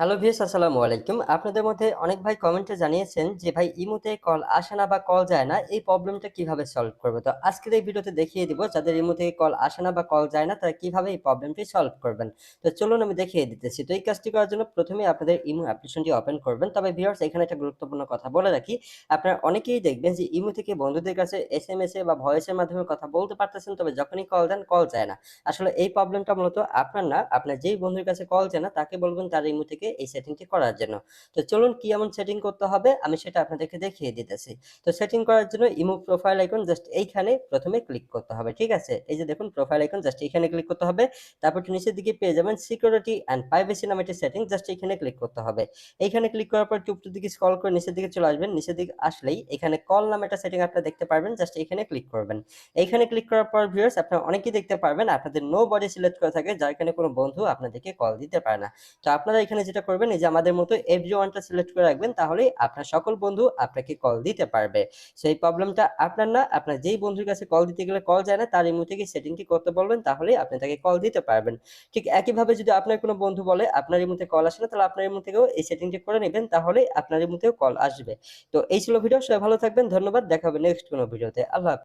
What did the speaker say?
Hello viewers আসসালামু আলাইকুম। আপনাদের মধ্যে অনেক ভাই কমেন্টে জানিয়েছেন যে ভাই ইমোতে কল আসে না বা কল যায় না এই প্রবলেমটা কীভাবে সলভ করব? তো আজকের এই ভিডিওতে দেখিয়ে দিব যাদের ইমো কল আসে না বা কল যায় না তারা কীভাবে এই প্রবলেমটি সলভ করবেন। তো চলুন আমি দেখিয়ে দিতেছি। তো এই কাজটি করার জন্য প্রথমেই আপনাদের ইমো অ্যাপ্লিকেশনটি ওপেন করবেন। তবে ভিউয়ার্স এখানে একটা গুরুত্বপূর্ণ কথা বলে রাখি। আপনারা অনেকেই দেখবেন যে ইমো থেকে বন্ধুদের কাছে এসএমএস এ বা ভয়েসের মাধ্যমে কথা বলতে পারতেছেন তবে যখনই কল দেন কল যায় না। আসলে এই প্রবলেমটা মূলত আপনার না, আপনার যেই বন্ধুর কাছে কল যায় না তাকে বলবেন তার ইমো থেকে এই সেটিংটি করার জন্য। তো চলুন কি এমন সেটিং করতে হবে আমি সেটা আপনাদেরকে দেখিয়ে দিতেছি। তো সেটিং করার জন্য ইমো প্রোফাইল আইকন জাস্ট এইখানে প্রথমে ক্লিক করতে হবে। ঠিক আছে? এই যে দেখুন প্রোফাইল আইকন জাস্ট এখানে ক্লিক করতে হবে। তারপর নিচের দিকে পেয়ে যাবেন সিকিউরিটি অ্যান্ড প্রাইভেসি নামে একটি সেটিং জাস্ট এখানে ক্লিক করতে হবে। এইখানে ক্লিক করার পর একটু দিকে স্ক্রল করে নিচের দিকে চলে আসবেন। নিচের দিকে আসলেই এখানে কল নামে একটা সেটিং আপনারা দেখতে পারবেন জাস্ট এখানে ক্লিক করবেন। এইখানে ক্লিক করার পর ভিউয়ার্স আপনারা অনেকেই দেখতে পারবেন, আপনাদের নো বডি সিলেক্ট করা থাকে, যার কারণে কোনো বন্ধু আপনাদেরকে কল দিতে পারে না। তো আপনারা এখানে যেটা করবেন এই যে আমাদের মতো এভরিওয়ান ওয়ানটা সিলেক্ট করে রাখবেন তাহলেই আপনার সকল বন্ধু আপনাকে কল দিতে পারবে। সেই প্রবলেমটা আপনার না, আপনার যেই বন্ধুর কাছে কল দিতে গেলে কল যায় না তার ইমো থেকে সেটিংটি করতে বলবেন তাহলেই আপনি তাকে কল দিতে পারবেন। ঠিক একইভাবে যদি আপনার কোনো বন্ধু বলে আপনার এই ইমোতে কল আসে না তাহলে আপনার ইমো থেকেও এই সেটিংটি করে নেবেন তাহলেই আপনার ইমোতেও কল আসবে। তো এই ছিল ভিডিও সবাই ভালো থাকবেন। ধন্যবাদ। দেখা হবে নেক্সট কোনো ভিডিওতে। আল্লাহ।